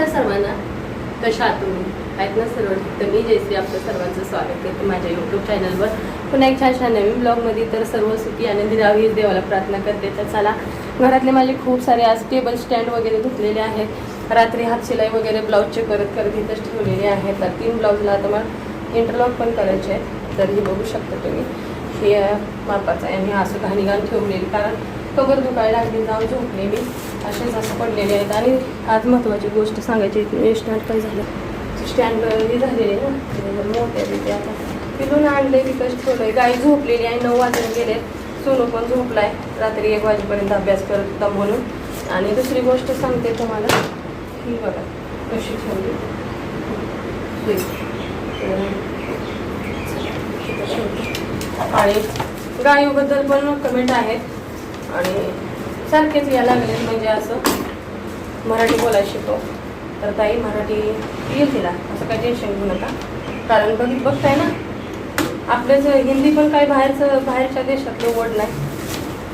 नमस्कार सर्वांना कशा आहात तुम्ही? आहेत ना सर्व? तर मी जयश्री आपलं सर्वांचं स्वागत करते माझ्या यूट्यूब चॅनलवर पुन्हा एक छान छान नवीन ब्लॉगमध्ये तर सर्व सुखी आनंदी राहावी देवाला प्रार्थना करते. तर चला घरातले माझे खूप सारे आज टेबल स्टँड वगैरे धुतलेले आहेत. रात्री हात शिलाई वगैरे ब्लाऊजचे करत करत इथंच ठेवलेले आहेत. तर तीन ब्लाऊजला आता मला इंटरलॉक पण करायचे आहेत. तर हे बघू शकता तुम्ही. हे मापाचं आहे आणि असं घाणी घाण ठेवलेली कारण कबर दुखायला लागली जाऊन झोपले मी. असेच असं पडलेले आहेत. आणि आज महत्त्वाची गोष्ट सांगायची होती स्टँड काय झालं. स्टँड हे झालेले ना मोठ्या तिथे आता. पिलून आणले तिथंच ठेवलंय. गाई झोपलेली आहे नऊ वाजून गेले. सोनू पण झोपलाय. रात्री एक वाजेपर्यंत अभ्यास करत होता म्हणून आणि दुसरी गोष्ट सांगते तुम्हाला. ही बघा कशी ठेवली. आणि गायीबद्दल पण कमेंट आहेत. आणि सारखेच या लागले. म्हणजे असं मराठी बोलायला शिकव. तर ताई मराठी येईल तिला. असं काही टेन्शन घेऊ नका. कारण बघित बघताय ना आपल्याच हिंदी पण काही बाहेरचं बाहेरच्या देशातलं वर्ड नाही.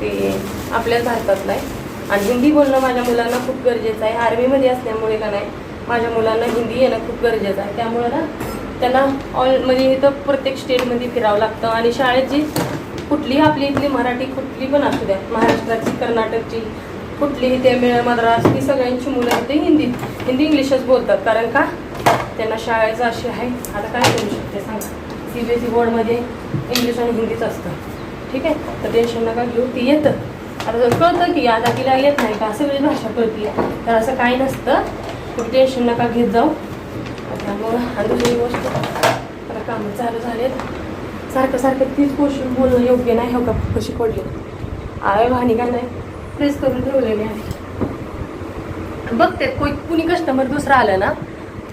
ते आपल्याच भारतातलं आहे. आणि हिंदी बोलणं माझ्या मुलांना खूप गरजेचं आहे. आर्मीमध्ये असल्यामुळे का नाही माझ्या मुलांना हिंदी येणं खूप गरजेचं आहे. त्यामुळं ना त्यांना ऑल म्हणजे इथं प्रत्येक स्टेटमध्ये फिरावं लागतं. आणि शाळेत जी कुठलीही आपली इथली मराठी कुठली पण असू द्या महाराष्ट्राची कर्नाटकची कुठलीही तमिळ मद्रास ही सगळ्यांची मुलं ते हिंदी हिंदी इंग्लिशच बोलतात. कारण का? त्यांना शाळेचं अशी आहे. आता काय करू शकते सांगा? सी बी एस ई बोर्डमध्ये इंग्लिश आणि हिंदीच असतं. ठीक आहे? तर टेन्शन नका घेऊ. ती येतं. आता जर कळतं की आता तिला येत नाही का? सगळी भाषा कळती. तर असं काय नसतं. तुम्ही टेन्शन नका घेत जाऊ. त्यामुळं आणि दुसरी गोष्ट आता कामं चालू झालेत. सारखं सारखं तीच गोष्ट बोलणं योग्य नाही हो का? कशी पडली? आहे घाणी का नाही? प्रेस करून ठेवलेली आहे. बघते कोई कुणी कस्टमर दुसरा आलं ना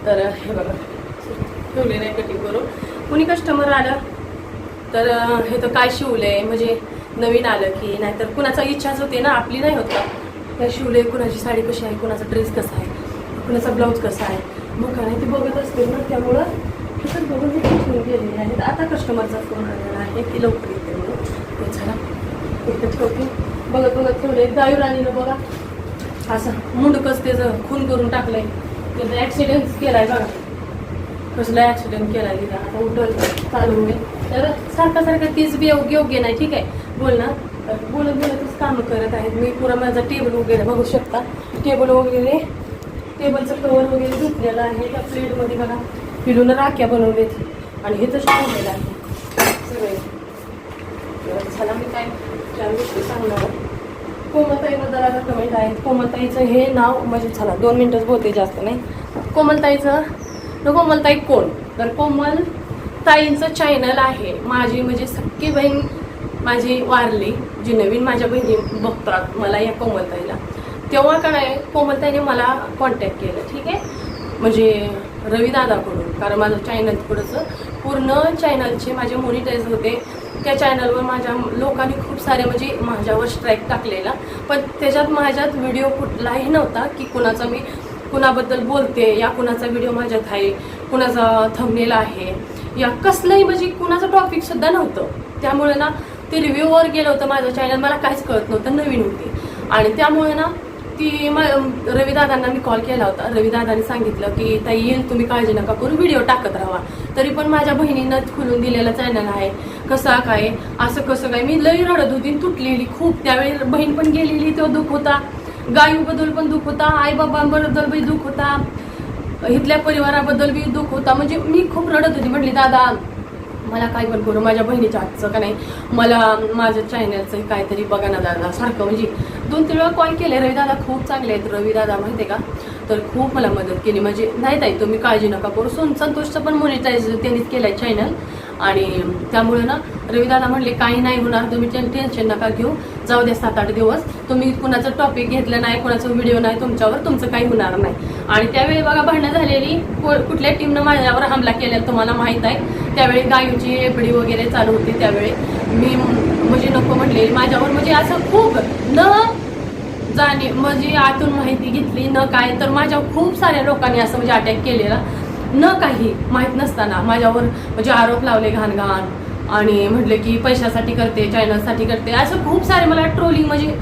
तर हे बघा. ठेवलेलं आहे कटिंग करून. कुणी कस्टमर आलं तर हे तर काय शिवलंय? म्हणजे नवीन आलं की नाहीतर कुणाचा इच्छाच होते ना आपली नाही होत का? काय शिवलंय? कुणाची साडी कशी आहे? कुणाचा ड्रेस कसा आहे? कुणाचा ब्लाऊज कसा आहे? मग काय नाही ते बघत असते ना त्यामुळं तर बघून गेलेली ठेवून आहेत. आता कस्टमरचा फोन आलेला आहे की लवकर येते म्हणून. चला. इथं ठेवते. बघत बघत ठेवले. गायू राणीनं बघा. असं मुंडकच त्याचं खून करून टाकलंय. त्याचा ॲक्सिडेंट केलाय बघा. कसला ॲक्सिडेंट केला तिला आता उठल चालू होईल. तर सारखा सारखा तीच बी योग्य योग्य नाही. ठीक आहे. बोल ना. बोलत बोलतच कामं करत आहेत. मी पुरा माझा टेबल वगैरे बघू शकता. टेबल वगैरे टेबलचं कवर वगैरे धुतलेलं आहे. त्या प्लेटमध्ये बघा. पिलून राख्या बनवलेत. आणि हे तसं ठेवलेलं आहे. सगळे. झाला मी काय चार सांगणार कोमलताईबद्दल आता कमेंट आहेत. कोमलताईचं हे नाव म्हणजे झालं दोन मिनटंच बोलते जास्त नाही. कोमलताईचं न कोमलताई कोण? तर कोमल ताईंचं चॅनल आहे. माझी म्हणजे सख्खी बहीण माझी वारली जी नवीन माझ्या बहिणी बघतात मला या कोमलताईला. तेव्हा काय कोमलताईने मला कॉन्टॅक्ट केलं ठीक आहे? म्हणजे रवीदादाकडून कारण माझं चॅनल थोडंसं पूर्ण चॅनलचे माझे मोनिटाईज होते. त्या चॅनलवर माझ्या लोकांनी खूप सारे म्हणजे माझ्यावर स्ट्राईक टाकलेला. पण त्याच्यात माझ्यात व्हिडिओ कुठलाही नव्हता की कुणाचा मी कुणाबद्दल बोलते या कुणाचा व्हिडिओ माझ्यात आहे कुणाचा थंबनेला आहे. या कसलंही म्हणजे कुणाचं टॉपिकसुद्धा नव्हतं. त्यामुळे ना ते रिव्ह्यूवर गेलं होतं माझं चॅनल मला काहीच कळत नव्हतं. नवीन होती. आणि त्यामुळे ना ती मग रविदादांना मी कॉल केला होता. रविदादांनी सांगितलं की ताई येईल तुम्ही काळजी नका करून व्हिडिओ टाकत राहा. तरी पण माझ्या बहिणीनं खुलून दिलेला चॅनल आहे. कसा काय? असं कसं काय? मी लई रडत होती तुटलेली खूप. त्यावेळी बहीण पण गेलेली तो दुःख होता. गायूबद्दल पण दुःख होता. आईबाबांबद्दल बी दुःख होता. इथल्या परिवाराबद्दल बी दुःख होता. म्हणजे मी खूप रडत होती. म्हटली दादा मला काय पण करू माझ्या बहिणीच्या हातचं का नाही मला माझ्या चॅनलचं काहीतरी बघा ना दादा सारखं म्हणजे दोन तीन वेळा कॉल केले रविदादा खूप चांगले आहेत. रविदादा माहिती आहे का? तर खूप मला मदत केली. म्हणजे नाही ताई तुम्ही काळजी नका करू. सोन संतोषचं पण मोनिटाईज त्यांनीच केलं आहे चॅनल आणि त्यामुळे ना रविदादा म्हणले काही नाही होणार तुम्ही टेन्शन नका घेऊ. जाऊ द्या सात आठ दिवस. तुम्ही कुणाचं टॉपिक घेतलं नाही कुणाचं व्हिडिओ नाही तुमच्यावर तुमचं काही होणार नाही. आणि त्यावेळी बघा भांडणं झालेली. को- कुठल्या टीमनं माझ्यावर हमला केलेला तुम्हाला माहीत आहे. त्यावेळी गायूची एफडी वगैरे चालू होती त्यावेळी. मी म्हणजे नको म्हटले माझ्यावर म्हणजे असं खूप न जाणे म्हणजे आतून माहिती घेतली न काय तर माझ्यावर खूप साऱ्या लोकांनी असं म्हणजे अटॅक केलेला. न काही माहीत नसताना माझ्यावर म्हणजे आरोप लावले घाण घाण. आणि म्हटले की पैशासाठी करते चॅनलसाठी करते. असं खूप सारे मला ट्रोलिंग म्हणजे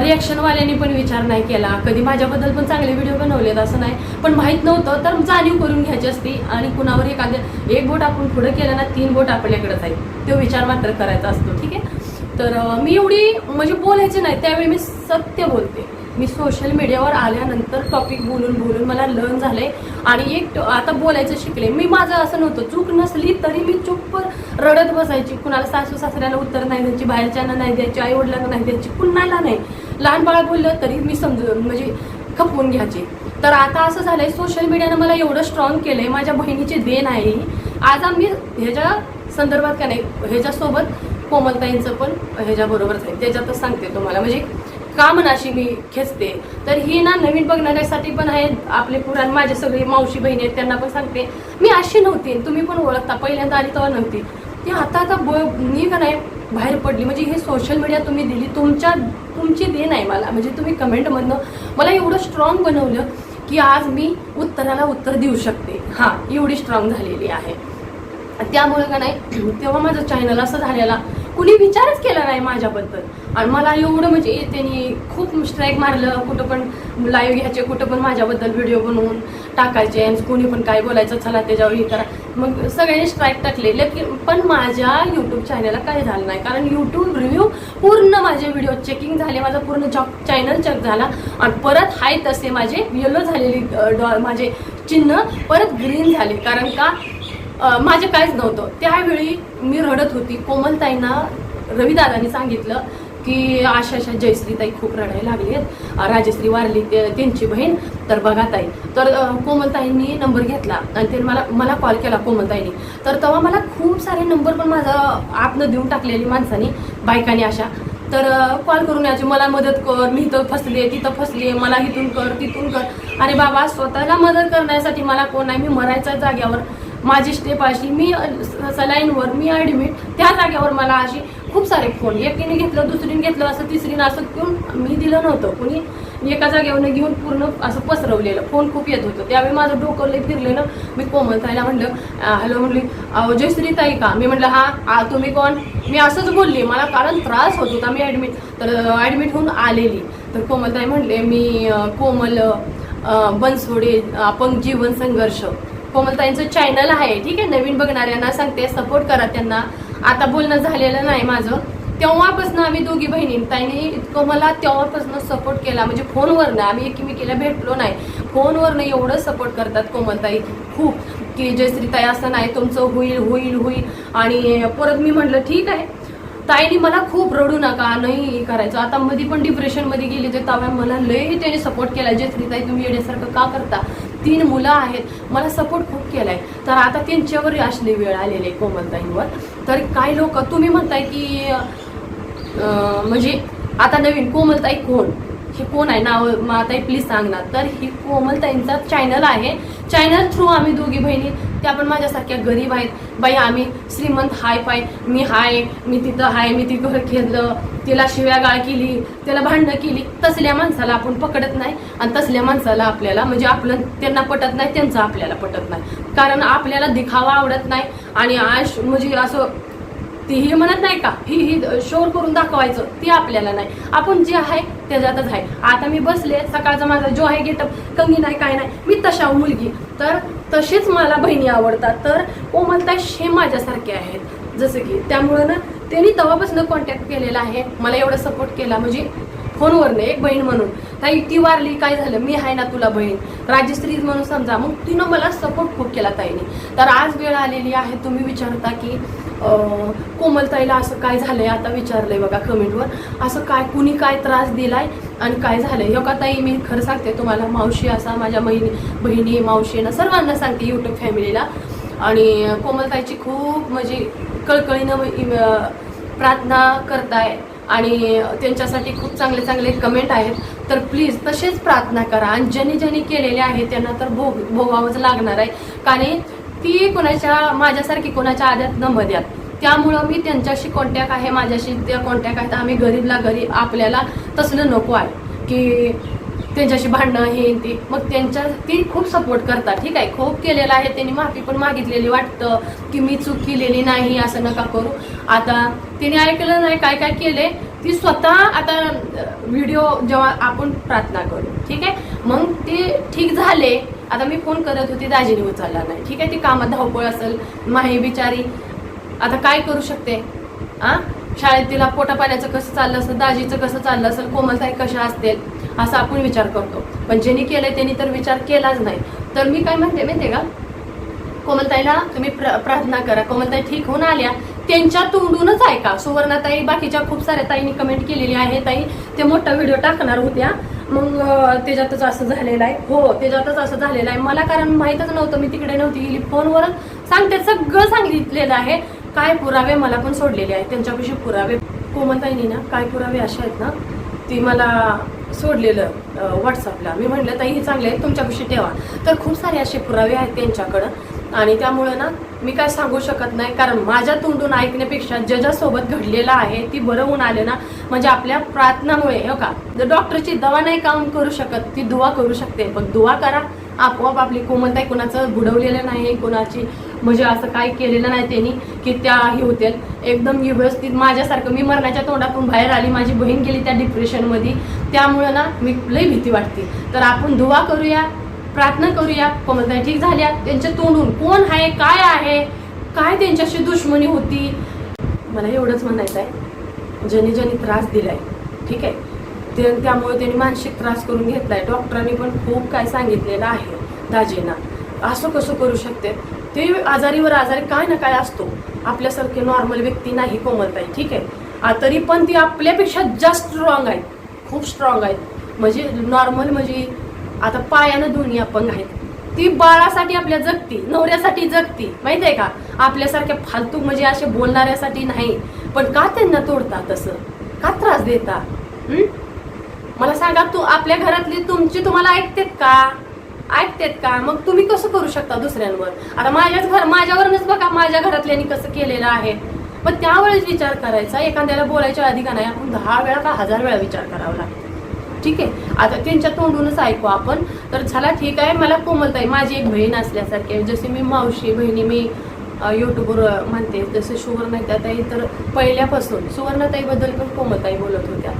रिॲक्शनवाल्यांनी पण विचार नाही केला. कधी माझ्याबद्दल पण चांगले व्हिडिओ बनवलेत असं नाही. पण माहीत नव्हतं तर जाणीव करून घ्यायची असती. आणि कुणावर एखाद्या एक बोट आपण पुढं केलं ना तीन बोट आपल्याकडे जाईल तो विचार मात्र करायचा असतो ठीक आहे? तर मी एवढी म्हणजे बोलायचे नाही. त्यावेळी मी सत्य बोलते. मी सोशल मीडियावर आल्यानंतर टॉपिक बोलून बोलून मला लर्न झाले आणि एक आता बोलायचं शिकले. मी माझं असं नव्हतं. चूक नसली तरी मी चूप रडत बसायची. कुणाला सासू सासऱ्याला उत्तर नाही द्यायची बाहेरच्यांना नाही द्यायची आई वडिलांना नाही द्यायची कुणाला नाही. लहान बाळा बोललं तरी मी समजून म्हणजे खपवून घ्यायची. तर आता असं झालंय सोशल मीडियानं मला एवढं स्ट्रॉंग केलंय. माझ्या बहिणीची देण आहे आज आम्ही ह्याच्या संदर्भात का नाही ह्याच्यासोबत कोमलताईंचं पण ह्याच्याबरोबरच आहे. त्याच्यातच सांगते तुम्हाला. म्हणजे का अशी मी खेचते? तर ही ना नवीन बघण्यासाठी पण आहे आपले पुराण माझे सगळे मावशी बहिणी आहेत त्यांना पण सांगते. मी अशी नव्हती तुम्ही पण ओळखता पहिल्यांदा आली तेव्हा नव्हती. ती आता आता ब मी का नाही बाहेर पडली? म्हणजे हे सोशल मीडिया तुम्ही दिली तुमच्या तुमची देण आहे मला. म्हणजे तुम्ही कमेंटमधनं मला एवढं स्ट्रॉंग बनवलं की आज मी उत्तराला उत्तर देऊ शकते. हां एवढी स्ट्रॉंग झालेली आहे. त्यामुळे का नाही तेव्हा माझं चॅनल असं झालेला कुणी विचारच केला नाही माझ्याबद्दल. आणि मला एवढं म्हणजे त्यांनी खूप स्ट्राईक मारलं कुठं पण लाईव्ह घ्यायचे कुठं पण माझ्याबद्दल व्हिडिओ बनवून टाकायचे आणि कोणी पण काय बोलायचं चला त्याच्यावर हे करा. मग सगळ्यांनी स्ट्राईक टाकले. लेकिन पण माझ्या यूट्यूब चॅनलला काय झालं नाही. कारण यूट्यूब रिव्ह्यू पूर्ण माझे व्हिडिओ चेकिंग झाले माझा पूर्ण जॉब चॅनल चेक झाला. आणि परत हाय तसे माझे येलो झालेली डॉ माझे चिन्ह परत ग्रीन झाले. कारण का? माझे काहीच नव्हतं. त्यावेळी मी रडत होती. कोमलताईंना रविदादांनी सांगितलं की आशाशा अशा जयश्रीताई खूप रडायला लागली आहेत. राजश्री वारली ते- त्यांची बहीण. तर बघा ताई. तर कोमलताईंनी नंबर घेतला आणि ते मला मला कॉल केला कोमलताईंनी. तर तेव्हा मला खूप सारे नंबर पण माझा आपनं देऊन टाकलेली माणसानी बायकांनी अशा. तर कॉल करून यायची मला मदत कर. मी इथं फसले तिथं फसले मला इथून कर तिथून कर. अरे बाबा स्वतःला मदत करण्यासाठी मला कोण नाही. मी मरायच्या जाग्यावर माझी स्टेप अशी मी सलाईनवर मी ॲडमिट त्या जाग्यावर मला अशी खूप सारे फोन एकीने घेतलं दुसरीने घेतलं असं तिसरीनं असं घेऊन मी दिलं नव्हतं. कुणी एका जागेवरनं घेऊन पूर्ण असं पसरवलेलं. फोन खूप येत होतं. त्यावेळी माझं डोकं लई फिरलेलं. मी कोमलताईला म्हणलं हॅलो म्हणली अहो जयश्री ताई का? मी म्हटलं हा आ, तुम्ही कोण? मी असंच बोलली. मला कारण त्रास होत होता मी ॲडमिट तर ॲडमिट होऊन आलेली. तर कोमलताई म्हणले मी कोमल बनसोडे अपंग जीवन संघर्ष कोमलताईंचं चॅनल आहे ठीक आहे? नवीन बघणाऱ्यांना सांगते सपोर्ट करा त्यांना. आता बोलणं झालेलं नाही माझं. तेव्हापासून आम्ही दोघी बहिणी ताईने इतकं मला तेव्हापासून सपोर्ट केला. म्हणजे फोनवरनं आम्ही एकमेकीला भेटलो नाही. फोनवरनं एवढं सपोर्ट करतात कोमलताई. खूप. की जयश्रीताई असं नाही तुमचं होईल होईल होईल. आणि परत मी म्हटलं ठीक आहे. ताईने मला खूप रडू नका नाही हे करायचं. आता मध्ये पण डिप्रेशनमध्ये गेली तर तव्या मला लय त्याने सपोर्ट केला. जयश्रीताई तुम्ही येण्यासारखं का करता? तीन मुलं आहेत. मला सपोर्ट खूप केलाय. तर आता त्यांच्यावर असली वेळ आलेली आहे कोमलताईंवर. तर काही लोक तुम्ही म्हणताय की म्हणजे आता नवीन कोमलताई कोण? हे कोण आहे? नाव माताई प्लीज सांग ना. तर ही कोमलताईंचा चॅनल आहे. चॅनल थ्रू आम्ही दोघी बहिणी. त्या पण माझ्यासारख्या गरीब आहेत. बाई आम्ही श्रीमंत हाय पाय मी हाय मी तिथं हाय मी ती घर खेळलं तिला शिव्या गाळ केली त्याला भांडणं केली. तसल्या माणसाला आपण पकडत नाही. आणि तसल्या माणसाला आपल्याला म्हणजे आपलं त्यांना पटत नाही त्यांचं आपल्याला पटत नाही. कारण आपल्याला दिखावा आवडत नाही. आणि आश म्हणजे असं ती ही म्हणत नाही का? ही ही शोर करून दाखवायचं ती आपल्याला नाही. आपण जे आहे त्याच्यातच आहे. आता मी बसले सकाळचा माझा जो आहे गेटअप कंगी नाही काय नाही मी तशा मुलगी. तर तसेच मला बहिणी आवडतात. तर कोमलता हे माझ्यासारखे आहेत. जसं की त्यामुळं ना त्यांनी तेव्हापासून कॉन्टॅक्ट केलेला आहे. मला एवढा सपोर्ट केला. म्हणजे फोनवरनं एक बहीण म्हणून. ताई ती वारली काय झालं? मी आहे ना तुला बहीण. राजश्री म्हणून समजा. मग तिनं मला सपोर्ट खूप केला ताईने. तर आज वेळ आलेली आहे तुम्ही विचारता की कोमलताईला असं काय झालंय? आता विचारलंय बघा कमेंटवर असं काय कुणी काय त्रास दिलाय आणि काय झालंय? हो का ताई मी खरं सांगते तुम्हाला मावशी असा माझ्या बहिणी बहिणी मावशीनं सर्वांना सांगते युट्यूब फॅमिलीला आणि कोमलताईची खूप म्हणजे कळकळीनं प्रार्थना करताय. आणि त्यांच्यासाठी खूप चांगले चांगले कमेंट आहेत. तर प्लीज तसेच प्रार्थना करा. आणि ज्यांनी ज्यांनी केलेले आहे त्यांना तर भोग भोगावंच लागणार आहे. कारण ती कोणाच्या माझ्यासारखी कोणाच्या आद्यात न मध्यात त्यामुळं मी त्यांच्याशी कॉन्टॅक्ट आहे माझ्याशी त्या कॉन्टॅक्ट आहेत. आम्ही गरीबला गरीब आपल्याला तसलं नको आहे. की त्यांच्याशी भांडणं हे ते. मग त्यांच्या ती खूप सपोर्ट करतात ठीक आहे? खूप केलेलं आहे त्यांनी माफी पण मागितलेली वाटतं की मी चूक केलेली नाही असं नका करू. आता तिने ऐकलं नाही काय काय केले? ती स्वतः आता व्हिडिओ जेव्हा आपण प्रार्थना करू ठीक आहे? मग ते ठीक झाले. आता मी फोन करत होती दाजीने उचलला नाही ठीक आहे? ती कामात धावपळ असेल माही बिचारी. आता काय करू शकते? आ? शाळेत तिला पोटापाण्याचं कसं चाललं असेल दाजीचं कसं चाललं असेल कोमलताई कशा असतील? असा आपण विचार करतो. पण ज्यांनी केलंय त्यांनी तर विचार केलाच नाही. तर मी काय म्हणते माहिती का? कोमलताईला तुम्ही प्र- प्रार्थना करा. कोमलताई ठीक होऊन आल्या. त्यांच्या तोंडूनच ऐका. सुवर्णाताई बाकीच्या खूप साऱ्या ताईंनी कमेंट केलेली आहे. ताई ते मोठा व्हिडिओ टाकणार होत्या. मग त्याच्यातच असं झालेलं आहे. हो त्याच्यातच असं झालेलं आहे. मला कारण माहीतच नव्हतं. मी तिकडे नव्हती गेली. फोनवरच सांगते. सगळं सांगितलेलं आहे. काय पुरावे मला पण सोडलेले आहेत. त्यांच्यापाशी पुरावे कोमलताईनी ना काय पुरावे असे आहेत ना ती मला सोडलेलं व्हॉट्सअपला मी म्हटलं ताई हे चांगले आहे तुमच्यापाशी ठेवा. तर खूप सारे असे पुरावे आहेत त्यांच्याकडं. आणि त्यामुळं ना मी काय सांगू शकत नाही. कारण माझ्या तोंडून ऐकण्यापेक्षा ज्याच्यासोबत घडलेलं आहे ती बरं होऊन आले ना म्हणजे आपल्या प्रार्थनामुळे हो का? जर डॉक्टरची दवा नाही काम करू शकत ती दुवा करू शकते. पण दुवा करा. आपोआप आपली कोमलताई कुणाचं बुडवलेलं नाही कुणाची म्हणजे असं काय केलेलं नाही त्यांनी की त्या हे होतील एकदम व्यवस्थित माझ्यासारखं मी मरणाच्या तोंडातून बाहेर आली माझी बहीण गेली त्या डिप्रेशनमध्ये त्यामुळं ना मी लई भीती वाटते. तर आपण दुवा करूया प्रार्थना करूया कोमलताई ठीक झाल्या त्यांच्या तोंडून कोण आहे काय आहे काय त्यांच्याशी दुश्मनी होती? मला एवढंच म्हणायचं आहे. ज्यांनी ज्यांनी त्रास दिलाय ठीक आहे? ते त्यामुळे त्यांनी मानसिक त्रास करून घेतलाय. डॉक्टरांनी पण खूप काय सांगितलेलं आहे दाजींना. असं कसं करू शकते? ते आजारीवर आजारी काय ना काय असतो. आपल्यासारखे नॉर्मल व्यक्ती नाही कोमलताई ठीक आहे? आ, तरी पण ती आपल्यापेक्षा जास्त स्ट्रॉंग आहेत. खूप स्ट्रॉंग आहेत. म्हणजे नॉर्मल म्हणजे आता पायानं दोन्ही अपंग आहेत. ती बाळासाठी आपल्या जगती नवऱ्यासाठी जगती माहिती आहे का? आपल्यासारख्या फालतू म्हणजे असे बोलणाऱ्यासाठी नाही. पण का त्यांना तोडता तसं? का त्रास देता मला सांगा तू आपल्या घरातली तुमची तुम्हाला ऐकतेत का? ऐकतेत का? मग तुम्ही कसं करू शकता दुसऱ्यांवर? आता माझ्याच घर माझ्यावरूनच बघा माझ्या घरातल्यानी कसं केलेलं आहे. पण त्यावेळेस विचार करायचा एखाद्याला बोलायच्या आधी का नाही आपण दहा वेळा का हजार वेळा विचार करावा लागतो? ठीक आहे? आता त्यांच्या तोंडूनच ऐकू आपण. तर चला ठीक आहे. मला कोमलताई माझी एक बहीण असल्यासारखी आहे. जशी मी मावशी बहिणी मी यूट्यूबवर म्हणते. जसं सुवर्णताई तर पहिल्यापासून सुवर्णताईबद्दल पण कोमलताई बोलत होत्या.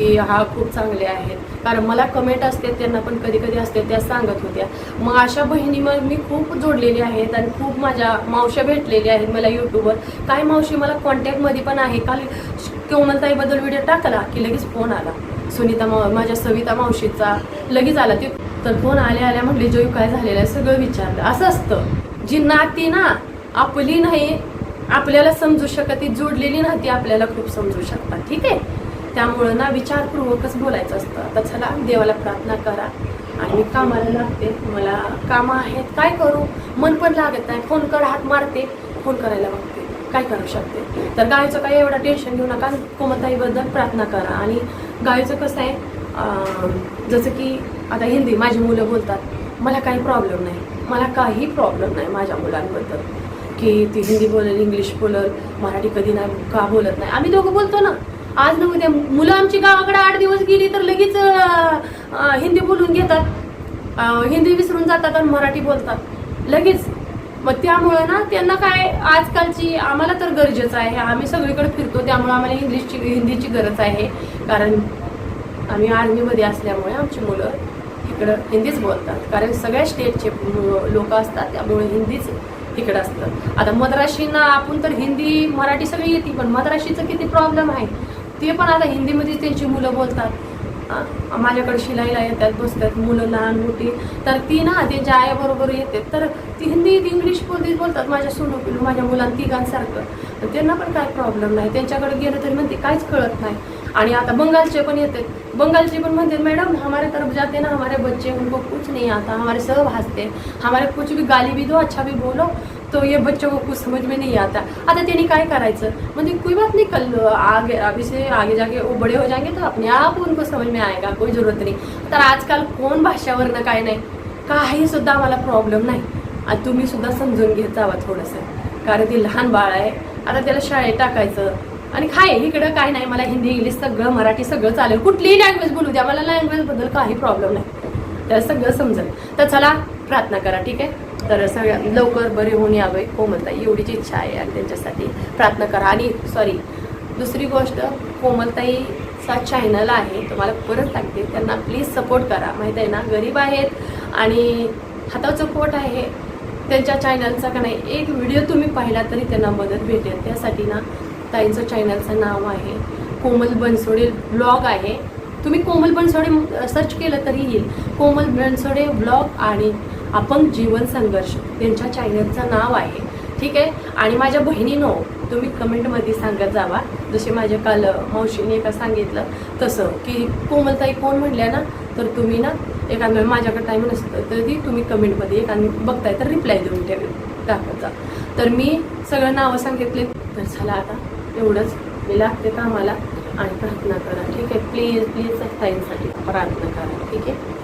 की हा खूप चांगले आहेत. कारण मला कमेंट असते त्यांना पण कधी कधी असते त्या सांगत होत्या. मग अशा बहिणी मग मी खूप जोडलेली आहेत आणि खूप माझ्या मावश्या भेटलेल्या आहेत मला यूट्यूबवर काही मावशी मला कॉन्टॅक्टमध्ये पण आहे. काल कोमलताईबद्दल व्हिडिओ टाकला की लगेच फोन आला. सुनीता मा माझ्या सविता मावशीचा. लगेच आला ते. तर फोन आल्या आल्या म्हटले जो काय झालेलं आहे? सगळं विचारलं. असं असतं. जी नाती ना आपली नाही आपल्याला समजू शकत ती जोडलेली नाती आपल्याला खूप समजू शकतात. ठीक आहे? त्यामुळं ना विचारपूर्वकच बोलायचं असतं. आता चला देवाला प्रार्थना करा. आणि मी कामाला लागते. मला कामं आहेत. काय करू? मन पण लागत नाही. फोन कर हात मारते. फोन करायला बघते. काय करू शकते? तर गायचं काही एवढं टेन्शन घेऊ नका. कोमताईबद्दल प्रार्थना करा. आणि गायचं कसं आहे जसं की आता हिंदी माझी मुलं बोलतात. मला काही प्रॉब्लेम नाही. मला काही प्रॉब्लेम नाही माझ्या मुलांबद्दल. की ती हिंदी बोलेल इंग्लिश बोलल मराठी कधी नाही का बोलत नाही. आम्ही दोघं बोलतो ना. आज न उद्या मुलं आमची गावाकडे आठ दिवस गेली तर लगेच हिंदी बोलून घेतात. हिंदी विसरून जातात आणि मराठी बोलतात. लगेच. मग त्यामुळं ना त्यांना काय आजकालची आम्हाला तर गरजेचं आहे. आम्ही सगळीकडे फिरतो त्यामुळे आम्हाला इंग्लिशची हिंदीची गरज आहे. कारण आम्ही आर्मीमध्ये असल्यामुळे आमची मुलं इकडं हिंदीच बोलतात. कारण सगळ्या स्टेटचे लोक असतात त्यामुळे हिंदीच तिकडं असतं. आता मद्राशींना आपण तर हिंदी मराठी सगळी येते पण मद्राशीचं किती प्रॉब्लेम आहे? ते पण आता हिंदीमध्येच त्यांची मुलं बोलतात. माझ्याकडे शिलाईला येतात बसतात मुलं लहान मोठी. तर ती ना त्यांच्या आयाबरोबर येतात तर ती हिंदी इंग्लिश बोलतीच बोलतात माझ्या सोनू माझ्या मुलांना तिघांसारखं. त्यांना पण काय प्रॉब्लेम नाही. त्यांच्याकडे गेलं तरी म्हणते काहीच कळत नाही. आणि आता बंगालचे पण येतात बंगालचे पण म्हणते मॅडम हमारे तरफ जाते ना हमारे बच्चे उनको कुछ नहीं आता हमारे सब हंसते. हमारे कुछ भी गाली भी दो अच्छा भी बोलो. तो ये बच्चों को कुछ समझ में नहीं आता। आता त्यांनी काय करायचं? म्हणजे कोई बात नहीं कल आगे अभी से आगे जाके वो बड़े हो जाएंगे तो अपने आप उनको समझ में आएगा कोई जरूरत नाही। तर आजकाल कोण भाषावरनं काय नाही? काही सुद्धा आम्हाला प्रॉब्लेम नाही। आणि तुम्ही सुद्धा समजून घेत जावा थोडंसं. कारण ते लहान बाळ आहे आता त्याला शाळेत टाकायचं. आणि काय इकडं काय नाही मला हिंदी इंग्लिश सगळं मराठी सगळं चालेल. कुठलीही लँग्वेज बोलू द्या मला लँग्वेजबद्दल काही प्रॉब्लेम नाही. त्याला सगळं समजेल. तर चला प्रार्थना करा ठीक आहे? तर सगळ्या लवकर बरे होऊन यावे. हो कोमलताई एवढीच इच्छा आहे आणि त्यांच्यासाठी. प्रार्थना करा. आणि सॉरी दुसरी गोष्ट कोमलताईचा चॅनल आहे. तुम्हाला परत लागते त्यांना प्लीज सपोर्ट करा. माहीत आहे ना? गरीब आहेत आणि हाताचं पोट आहे. त्यांच्या चॅनलचा का नाही? एक व्हिडिओ तुम्ही पाहिला तरी त्यांना मदत भेटेल. त्यासाठी ना ताईंचं चॅनलचं नाव आहे. कोमल बनसोडे ब्लॉग आहे. तुम्ही कोमल बनसोडे सर्च केलं तरी येईल. कोमल बनसोडे ब्लॉग आणि अपंग जीवन संघर्ष. त्यांच्या चॅनलचं नाव आहे. ठीक आहे? आणि माझ्या बहिणीनो तुम्ही कमेंटमध्ये सांगत जावा. जसे माझ्या काल मावशीने एका सांगितलं तसं की कोमलताई कोण म्हणल्या ना तर तुम्ही ना एखाद्या माझ्याकडे टाईम नसतं तरी तुम्ही कमेंटमध्ये एखादी बघताय तर रिप्लाय देऊन ठेव. टाकत जा. तर मी सगळं नावं सांगितले. तर झालं आता. एवढंच. मी लागते कामाला आणि प्रार्थना करा. ठीक आहे? प्लीज प्लीज ताईंसाठी प्रार्थना करा. ठीक आहे?